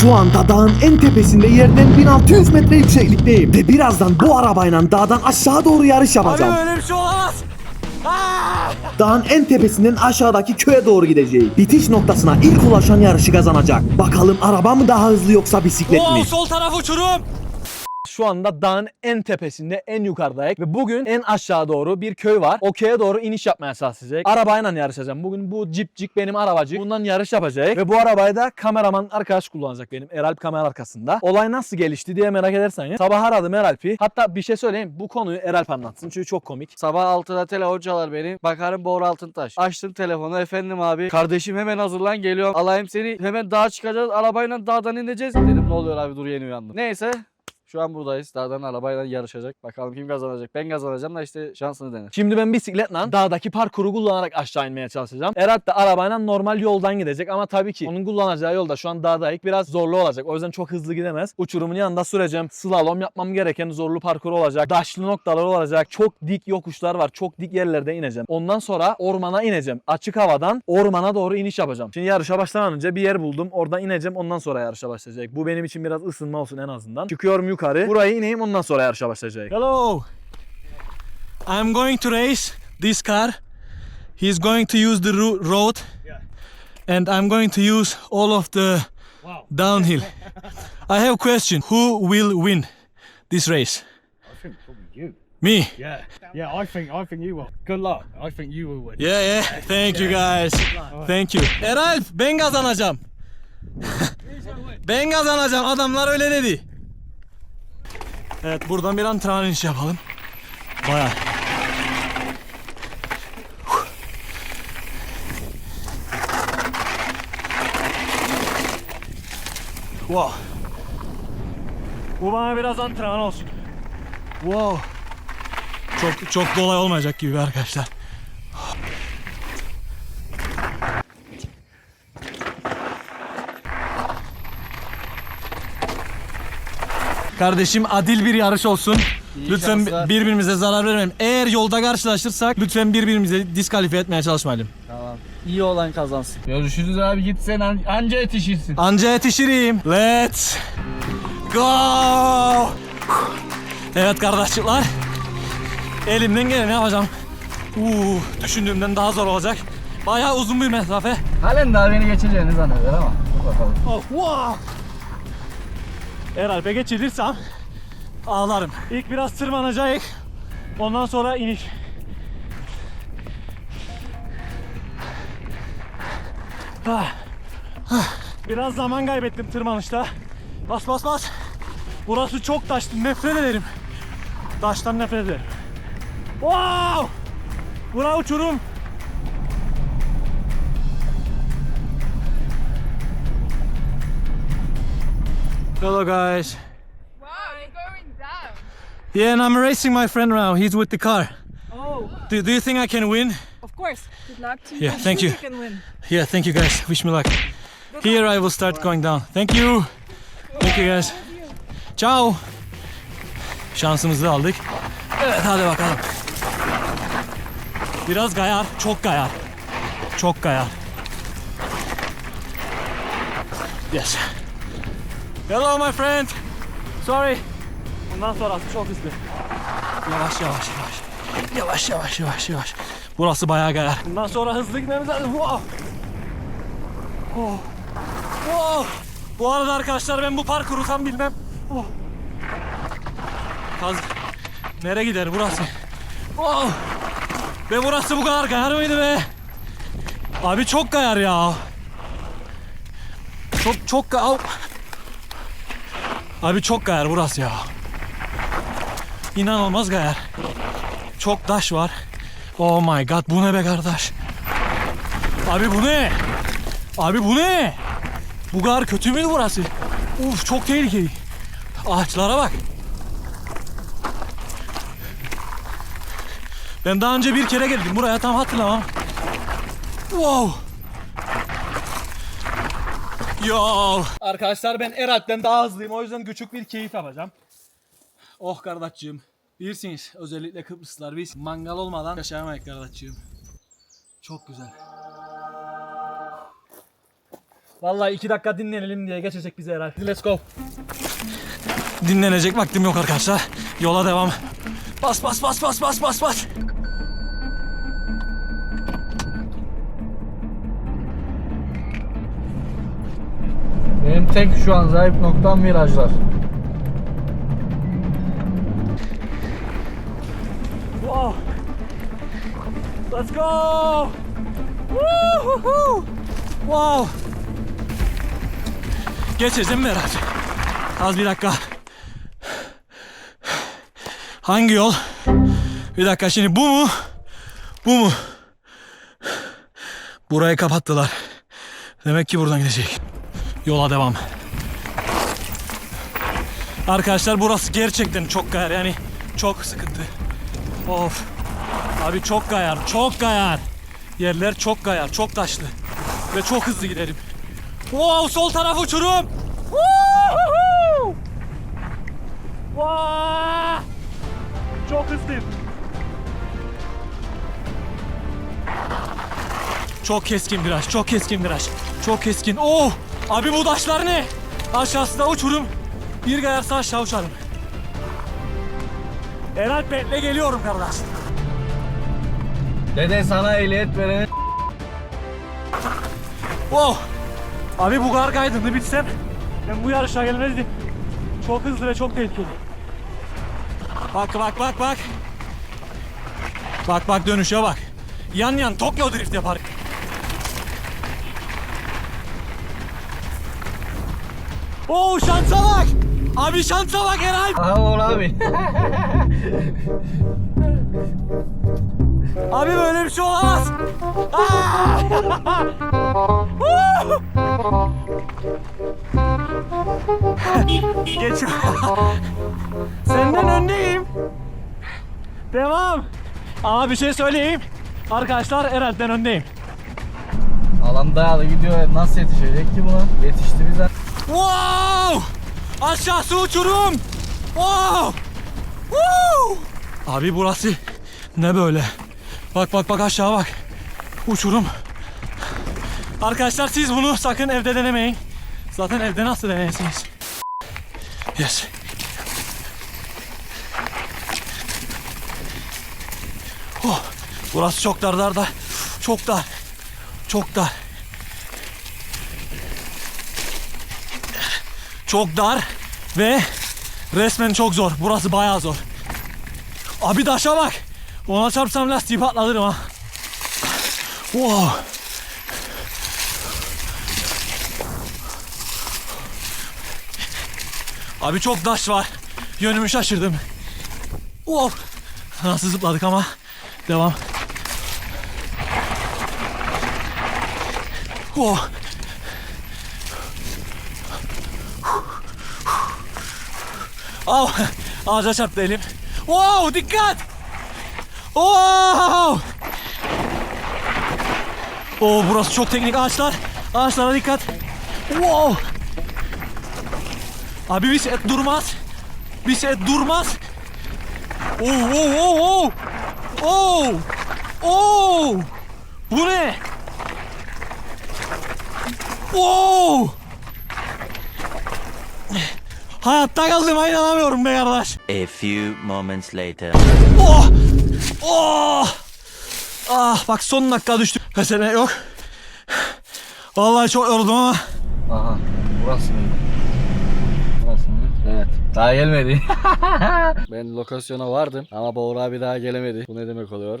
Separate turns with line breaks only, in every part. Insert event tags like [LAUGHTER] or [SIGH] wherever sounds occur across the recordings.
Şu anda dağın en tepesinde yerden 1600 metre yükseklikteyim. Ve birazdan bu arabayla dağdan aşağı doğru yarış yapacağım.
öyle bir şey olamaz.
Dağın en tepesinden aşağıdaki köye doğru gideceğim. Bitiş noktasına ilk ulaşan yarışı kazanacak. Bakalım araba mı daha hızlı yoksa bisiklet mi?
Oo, sol taraf uçurum. Şu anda dağın en tepesinde, en yukarıdayız ve bugün en aşağı doğru bir köy var. O köye doğru iniş yapmaya çalışacak. Arabayla yarışacağım. Bugün bu cipcik benim arabacık. Bundan yarış yapacak ve bu arabayı da kameraman arkadaş kullanacak benim. Eralp kamera arkasında. Olay nasıl gelişti diye merak ederseniz. Sabah aradım Eralp'i. Hatta bir şey söyleyeyim. Bu konuyu Eralp anlatsın çünkü çok komik.
Sabah 6'da telefon çalar benim. Bakarım Boğur Altıntaş. Açtım telefonu. Efendim abi. Kardeşim hemen hazırlan geliyorum. Alayım seni. Hemen dağa çıkacağız. Arabayla dağdan ineceğiz. Dedim ne oluyor abi dur yeni uyandım. Neyse. Şu an buradayız. Dağdan arabayla yarışacak. Bakalım kim kazanacak. Ben kazanacağım da işte şansını dene.
Şimdi ben bisikletle dağdaki parkuru kullanarak aşağı inmeye çalışacağım. Eralp de arabayla normal yoldan gidecek ama tabii ki onun kullanacağı yolda şu an dağdayık biraz zorlu olacak. O yüzden çok hızlı gidemez. Uçurumun yanında süreceğim. Slalom yapmam gereken zorlu parkur olacak. Daşlı noktalar olacak. Çok dik yokuşlar var. Çok dik yerlerde ineceğim. Ondan sonra ormana ineceğim. Açık havadan ormana doğru iniş yapacağım. Şimdi yarışa başlamadan önce bir yer buldum. Oradan ineceğim. Ondan sonra yarışa başlayacak. Bu benim için biraz ısınma olsun en azından. Çıkıyorum yukarı. Burayı ineyim ondan sonra yarışa başlayacak. Hello. I'm going to race this car. He's going to use the ro- road, and I'm going to use all of the downhill. [LAUGHS] I have a question: Who will win this race?
I think probably you.
Me.
Yeah, yeah. I think I think you will. Good luck. I think you will win.
Yeah, yeah. Thank you guys. Thank you. Eralp, ben kazanacağım. [LAUGHS] ben kazanacağım. Adamlar öyle dedi. Evet, buradan bir antrenman inişi yapalım. Bayağı. Wow. Bu bana biraz antrenman olsun. Wow. Çok çok kolay olmayacak gibi arkadaşlar. Kardeşim adil bir yarış olsun. lütfen
şanslar.
birbirimize zarar vermeyelim. Eğer yolda karşılaşırsak lütfen birbirimize diskalifiye etmeye çalışmayalım.
Tamam. İyi olan kazansın. Görüşürüz abi. Git sen an- anca yetişirsin.
Anca yetişirim. Let's go. Evet kardeşler. Elimden geleni yapacağım. Uuu, düşündüğümden daha zor olacak. Bayağı uzun bir mesafe.
Halen daha beni geçeceğini zanneder ama. Dur bakalım.
Oh, wow. Eğer Alp'e geçirirsem ağlarım. İlk biraz tırmanacak. Ondan sonra iniş. Ah. Ah. Biraz zaman kaybettim tırmanışta. Bas bas bas. Burası çok taşlı. Nefret ederim. Taştan nefret ederim. Wow! Bura uçurum. Hello guys.
Wow, you're going down.
Yeah, and I'm racing my friend now. He's with the car.
Oh,
Do, do you think I can win?
of course. Good luck to you.
Yeah, thank you. [LAUGHS]
You can win.
Yeah, thank you guys. Wish me luck. Here I will start going down. Thank you. Thank you guys. Ciao. Şansımızı aldık. Evet hadi bakalım. Biraz kayar, çok kayar. Çok kayar. Yes. Hello my friend. Sorry. Bundan sonrası çok hızlı. Yavaş yavaş yavaş. Yavaş yavaş yavaş yavaş. Burası bayağı kayar. Bundan sonra hızlı gitmemiz lazım. Wow. Oh. Oh. Bu arada arkadaşlar ben bu parkuru tam bilmem. Oh. Kaz... Nereye gider burası? Oh. Ve burası bu kadar kayar mıydı be? Abi çok kayar ya. Çok çok kayar. Abi çok kayar burası ya. İnanılmaz kayar. Çok taş var. Oh my god bu ne be kardeş? Abi bu ne? Abi bu ne? Bu kadar kötü müydü burası? Uf çok tehlikeli. Ağaçlara bak. Ben daha önce bir kere geldim buraya tam hatırlamam. Wow. Yo. Arkadaşlar ben Eralp'ten daha hızlıyım o yüzden küçük bir keyif yapacağım. Oh kardeşciğim. Bilirsiniz özellikle Kıbrıslılar biz mangal olmadan yaşayamayız kardeşciğim. Çok güzel. Vallahi iki dakika dinlenelim diye geçecek bize herhalde. Let's go. Dinlenecek vaktim yok arkadaşlar. Yola devam. Bas bas bas bas bas bas bas.
Tek şu an zayıf noktam virajlar.
Wow. Let's go. Woo-hoo-hoo. Wow. Geçeceğim mi herhalde? Az bir dakika. Hangi yol? Bir dakika şimdi bu mu? Bu mu? Burayı kapattılar. Demek ki buradan gidecek. Yola devam. Arkadaşlar burası gerçekten çok kayar yani çok sıkıntı. Of. Abi çok kayar, çok kayar. Yerler çok kayar, çok taşlı. Ve çok hızlı giderim. Wow, sol taraf uçurum. Vaa! Çok hızlıyım. Çok keskin viraj, çok keskin viraj. Çok keskin. Oh! Abi bu taşlar ne? Aşağısı da uçurum. Bir kayarsa aşağı uçarım. Eralp Bekle geliyorum kardeş.
Dede sana ehliyet vereni
Wow! Abi bu kadar kaydını bitsem ben bu yarışa gelmezdim. Çok hızlı ve çok tehlikeli. Bak bak bak bak. Bak bak dönüşe bak. Yan yan Tokyo Drift yapar. Oo şansa bak. Abi şansa bak Eralp.
Aha oğul abi.
Abi böyle bir şey olamaz. Aa! [LAUGHS] Geç. Senden öndeyim. Devam. Ama bir şey söyleyeyim. Arkadaşlar Eralp'ten öndeyim.
Alan dayalı gidiyor. Nasıl yetişecek ki buna? Yetişti bize.
Wow! Aşağısı uçurum. Wow! Woo! Abi burası ne böyle? Bak bak bak aşağı bak. Uçurum. Arkadaşlar siz bunu sakın evde denemeyin. Zaten evde nasıl denersiniz? Yes. Oh, burası çok dar dar dar. Çok dar. Çok dar. Çok dar ve resmen çok zor. Burası bayağı zor. Abi taşa bak. Ona çarpsam lastiği patlatırım ha. Wow. Abi çok taş var. Yönümü şaşırdım. Wow. Nasıl zıpladık ama. Devam. Wow. Au! Ağaca çarptı elim. Wow! Dikkat! Wow! Oo burası çok teknik ağaçlar. Ağaçlara dikkat. Wow! Abi bisiklet durmaz. Bisiklet durmaz. Oh oh oh oh. Oh! Oh! Bu ne? Wow! Hayatta kaldığıma inanamıyorum be kardeş.
A few moments later.
Oh! Oh! Ah bak son dakika düştüm. Mesele yok. Vallahi çok yoruldum ama.
Aha. Burası mıydı? Burası mı? Evet. Daha gelmedi. [LAUGHS] ben lokasyona vardım ama Bauer abi daha gelemedi. Bu ne demek oluyor?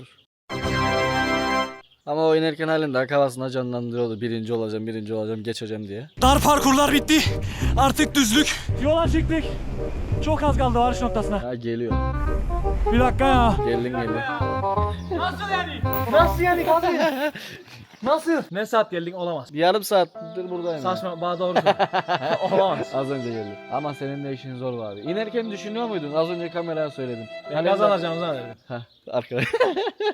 Ama oynarken halen daha kafasında canlandırıyordu. Birinci olacağım, birinci olacağım, geçeceğim diye.
Dar parkurlar bitti. Artık düzlük. Yola çıktık. Çok az kaldı varış noktasına.
Ha geliyor.
Bir dakika ya.
Geldin geldin.
Nasıl yani abi? Nasıl? Ne saat geldin olamaz.
Bir yarım saattir buradayım.
Saçma bana doğru [LAUGHS] olamaz.
Az önce geldim. Ama senin de işin zor abi. İnerken düşünüyor muydun? Az önce kameraya söyledim.
Ben kazanacağımı zannederdim.
Heh, arkadaş. [LAUGHS]